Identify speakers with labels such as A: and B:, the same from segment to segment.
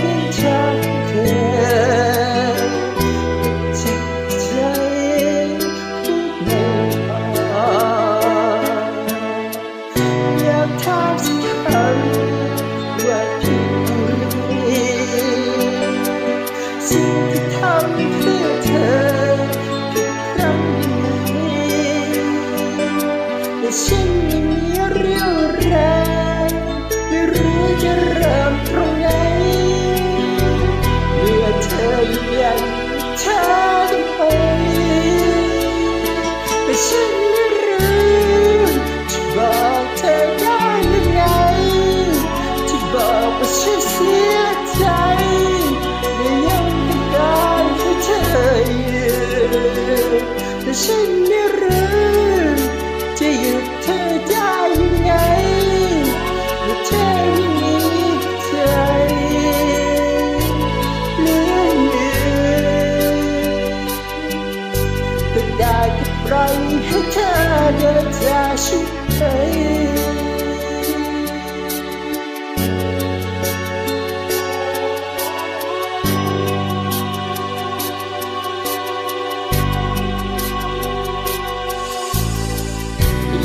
A: ที่ฉัเธอจิตใจพูดไม่ออกอยากถาสักคำว่าที่สิ่งที่ทำเพื่เธอทุกรั้นี้และฉัน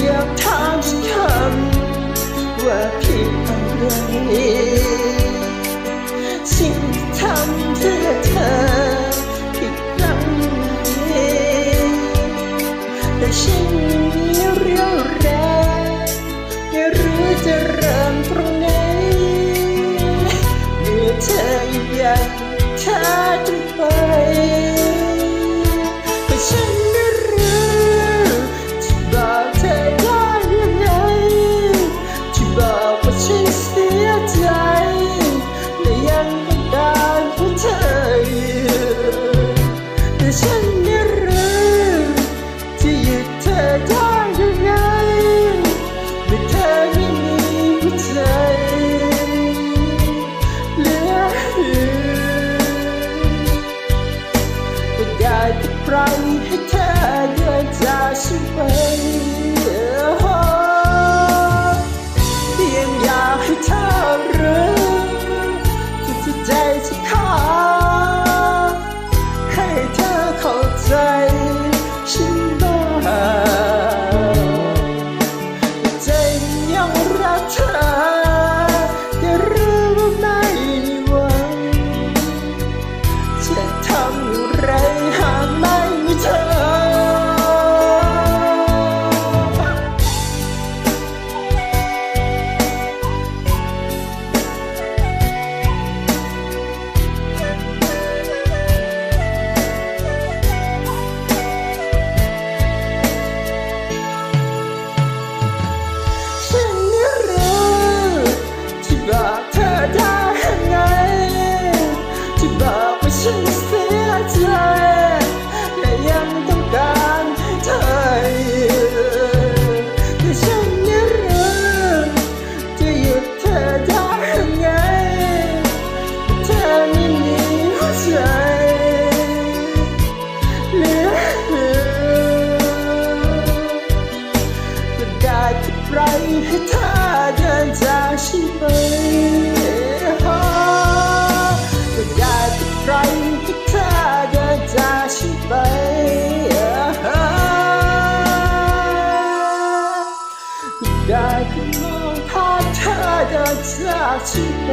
A: Your time's come where people time to 흩어 ไรให้เธอเดินจากฉันไปก็ได้แต่ไรให้เธอเดินจากฉันไปได้แค่มองภาพเธอเดินจากฉันไป